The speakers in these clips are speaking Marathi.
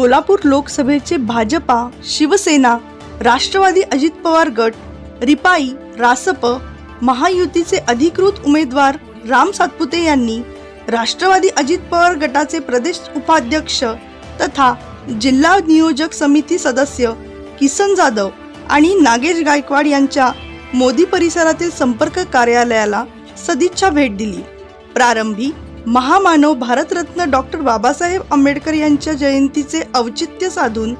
सोलापूर लोकसभेचे भाजपा शिवसेना राष्ट्रवादी अजित पवार गट रिपाई रासप महायुतीचे अधिकृत उमेदवार राम सातपुते यांनी राष्ट्रवादी अजित पवार गटाचे प्रदेश उपाध्यक्ष तथा जिल्हा नियोजक समिती सदस्य किसन जाधव आणि नागेश गायकवाड यांच्या मोदी परिसरातील संपर्क कार्यालयाला सदिच्छा भेट दिली. प्रारंभी महामानव भारतरत्न डॉक्टर बाबासाहेब आंबेडकर यांच्या जयंतीचे औचित्य साधून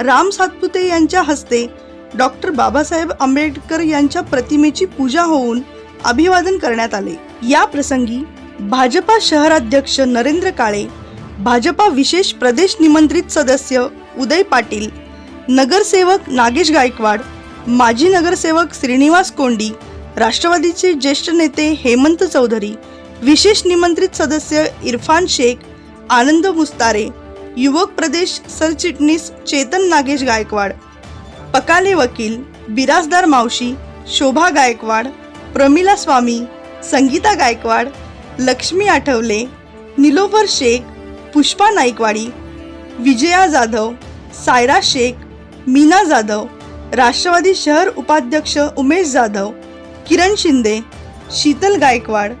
राम सातपुते यांच्या हस्ते डॉक्टर बाबासाहेब आंबेडकर यांच्या प्रतिमेची पूजा होऊन अभिवादन करण्यात आले. या प्रसंगी भाजपा शहराध्यक्ष नरेंद्र काळे भाजपा विशेष प्रदेश निमंत्रित सदस्य उदय पाटील नगरसेवक नागेश गायकवाड माजी नगरसेवक श्रीनिवास कोंडी राष्ट्रवादीचे ज्येष्ठ नेते हेमंत चौधरी विशेष निमंत्रित सदस्य इरफान शेख आनंद मुस्तारे युवक प्रदेश सरचिटणीस चेतन नागेश गायकवाड पकाले वकील बिराजदार मावशी शोभा गायकवाड प्रमिला स्वामी संगीता गायकवाड लक्ष्मी आठवले निलोफर शेख पुष्पा नाईकवाडी विजया जाधव सायरा शेख मीना जाधव राष्ट्रवादी शहर उपाध्यक्ष उमेश जाधव किरण शिंदे शीतल गायकवाड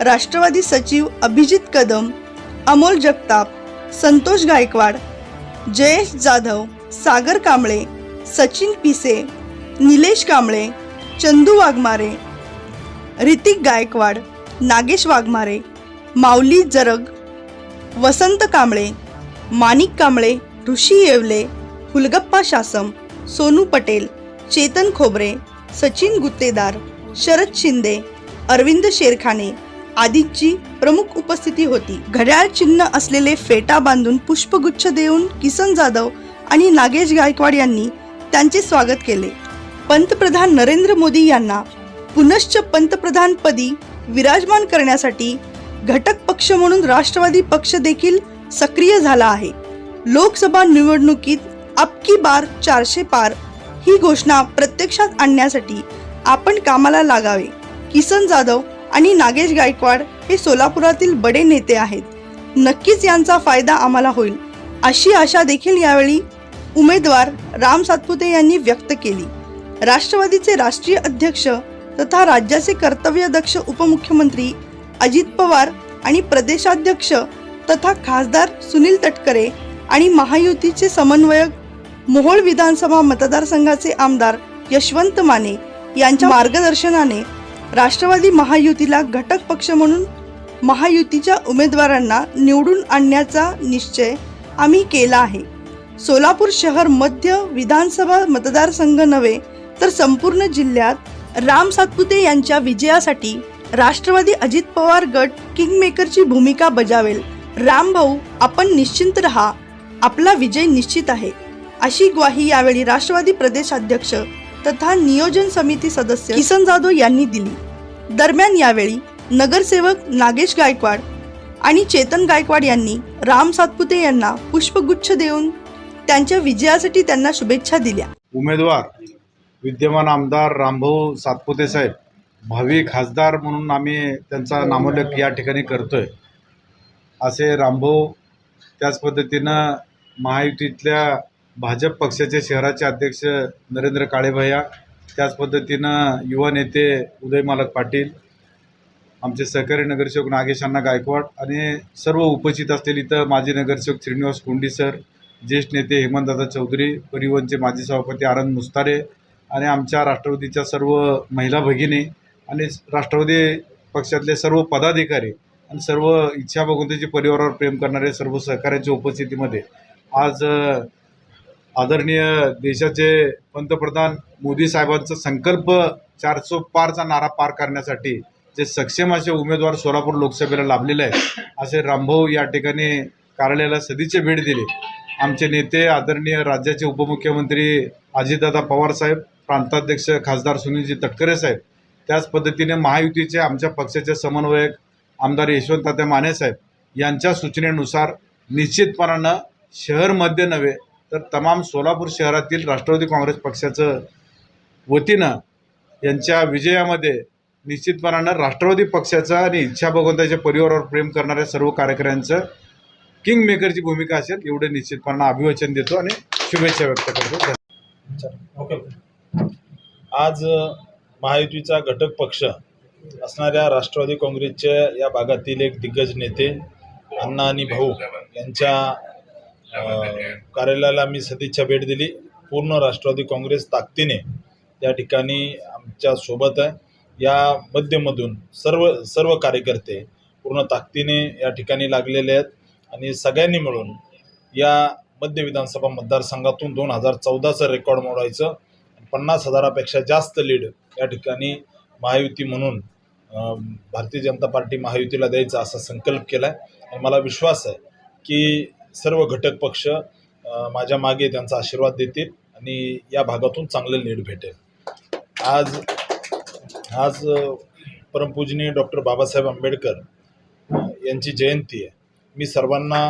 राष्ट्रवादी सचिव अभिजित कदम अमोल जगताप संतोष गायकवाड जयेश जाधव सागर कांबळे सचिन पिसे निलेश कांबळे चंदू वाघमारे ऋतिक गायकवाड नागेश वाघमारे माऊली जरग वसंत कांबळे माणिक कांबळे ऋषी येवले हुलगप्पा शासम सोनू पटेल चेतन खोबरे सचिन गुत्तेदार शरद शिंदे अरविंद शेरखाने आदींची प्रमुख उपस्थिती होती. घड्याळ चिन्ह असलेले फेटा बांधून पुष्पगुच्छ देऊन किसन जाधव आणि नागेश गायकवाड यांनी त्यांचे स्वागत केले. पंतप्रधान नरेंद्र मोदी यांना पुनश्च पंतप्रधानपदी विराजमान करण्यासाठी घटक पक्ष म्हणून राष्ट्रवादी पक्ष देखील सक्रिय झाला आहे. लोकसभा निवडणुकीत अबकी बार चारशे पार ही घोषणा प्रत्यक्षात आणण्यासाठी आपण कामाला लागावे. किसन जाधव आणि नागेश गायकवाड हे सोलापुरातील बडे नेते आहेत. नक्कीच यांचा फायदा आम्हाला होईल. अशी आशा देखील यावेळी उमेदवार राम सातपुते यांनी व्यक्त केली. राष्ट्रवादीचे राष्ट्रीय अध्यक्ष तथा राज्याचे कर्तव्यदक्ष उपमुख्यमंत्री अजित पवार आणि प्रदेशाध्यक्ष तथा खासदार सुनील तटकरे आणि महायुतीचे समन्वयक मोहोळ विधानसभा मतदारसंघाचे आमदार यशवंत माने यांच्या मार्गदर्शनाने राष्ट्रवादी महायुतीला घटक पक्ष म्हणून महायुतीच्या उमेदवारांना निवडून आणण्याचा निश्चय आम्ही केला आहे. सोलापूर शहर मध्य विधानसभा मतदारसंघ नव्हे तर संपूर्ण जिल्ह्यात राम सातपुते यांच्या विजयासाठी राष्ट्रवादी अजित पवार गट किंगमेकरची भूमिका बजावेल. राम भाऊ आपण निश्चिंत रहा. आपला विजय निश्चित आहे. अशी ग्वाही यावेळी राष्ट्रवादी प्रदेशाध्यक्ष तथा नियोजन समिती सदस्य किसन जाधव यांनी दिली. दरम्यान यावेळी नगरसेवक नागेश गायकवाड आणि चेतन गायकवाड यांनी राम सातपुते यांना पुष्पगुच्छ देऊन त्यांच्या विजयासाठी त्यांना शुभेच्छा दिल्या. उमेदवार विद्यमान आमदार रामभाऊ सातपुते साहेब भावी खासदार म्हणून आम्ही त्यांचा नामोल्लेख या ठिकाणी करतोय. असे रामभाऊ त्याच पद्धतीनं महायुतीतल्या भाजप पक्षाचे शहराचे अध्यक्ष नरेंद्र काळेभैया त्याच पद्धतीनं युवा नेते उदय मालक पाटील आमचे सहकारी नगरसेवक नागेश अण्णा गायकवाड आणि सर्व उपस्थित असलेले इथं माजी नगरसेवक श्रीनिवास कोंडी सर ज्येष्ठ नेते हेमंतदादा चौधरी परिवहनचे माजी सभापती आनंद मुस्तारे आणि आमच्या राष्ट्रवादीच्या सर्व महिला भगिनी आणि राष्ट्रवादी पक्षातले सर्व पदाधिकारी आणि सर्व इच्छा भगवंताचे परिवारावर प्रेम करणारे सर्व सहकार्याच्या उपस्थितीमध्ये आज आदरणीय देशाचे पंतप्रधान मोदी साहेबांचा संकल्प चारसो पारचा नारा पार करण्यासाठी जे सक्षम असे उमेदवार सोलापूर लोकसभेला लाभलेले आहे असे रामभाऊ या ठिकाणी कार्यालयाला सदिचे भेट दिली. आमचे नेते आदरणीय राज्याचे उपमुख्यमंत्री अजितदादा पवार साहेब प्रांताध्यक्ष खासदार सुनीलजी तटकरे साहेब त्याच पद्धतीने महायुतीचे आमच्या पक्षाचे समन्वयक आमदार यशवंत माने साहेब यांच्या सूचनेनुसार निश्चितपणानं शहरमध्ये नव्हे तर तमाम सोलापूर शहरातील राष्ट्रवादी काँग्रेस पक्षाचं वतीनं यांच्या विजयामध्ये निश्चितपणानं राष्ट्रवादी पक्षाचा आणि इच्छा भगवंताच्या परिवारावर प्रेम करणाऱ्या सर्व कार्यकर्त्यांचं किंग मेकरची भूमिका असेल एवढे निश्चितपणानं अभिवचन देतो आणि शुभेच्छा व्यक्त करतो. ओके आज महायुतीचा घटक पक्ष असणाऱ्या राष्ट्रवादी काँग्रेसच्या या भागातील एक दिग्गज नेते अण्णा आणि भाऊ यांच्या कार्यालयाला मी सदिच्छा भेट दिली. पूर्ण राष्ट्रवादी काँग्रेस ताकदीने या ठिकाणी आमच्यासोबत आहे. या मध्यमधून सर्व सर्व कार्यकर्ते पूर्ण ताकदीने या ठिकाणी लागलेले आहेत. आणि सगळ्यांनी मिळून या मध्य विधानसभा मतदारसंघातून दोन हजार चौदाचं रेकॉर्ड मोडायचं पन्नास हजारापेक्षा जास्त लीड या ठिकाणी महायुती म्हणून भारतीय जनता पार्टी महायुतीला द्यायचा असा संकल्प केला आहे आणि मला विश्वास आहे की सर्व घटक पक्ष माझ्या मागे त्यांचा आशीर्वाद देतील आणि या भागातून चांगलं लीड भेटेल. आज आज परमपूजनीय डॉक्टर बाबासाहेब आंबेडकर यांची जयंती आहे. मी सर्वांना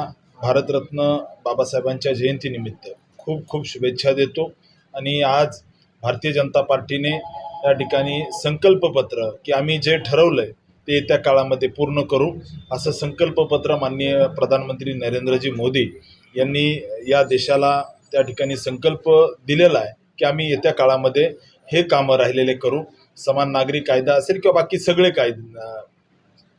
भारतरत्न बाबासाहेबांच्या जयंतीनिमित्त खूप खूप शुभेच्छा देतो आणि आज भारतीय जनता पार्टीने या ठिकाणी संकल्पपत्र की आम्ही जे ठरवलं आहे ते येत्या काळामध्ये पूर्ण करू असं संकल्पपत्र माननीय प्रधानमंत्री नरेंद्रजी मोदी यांनी या देशाला त्या ठिकाणी संकल्प दिलेला आहे की आम्ही येत्या काळामध्ये हे कामं राहिलेले करू. समान नागरी कायदा असेल किंवा बाकी सगळे काय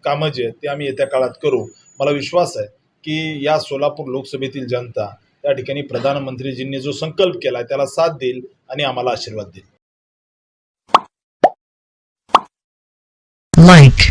कामं जे आहेत ते आम्ही येत्या काळात करू. मला विश्वास आहे की या सोलापूर लोकसभेतील जनता त्या ठिकाणी प्रधानमंत्रीजींनी जो संकल्प केला आहे त्याला साथ देईल आणि आम्हाला आशीर्वाद देईल. Like,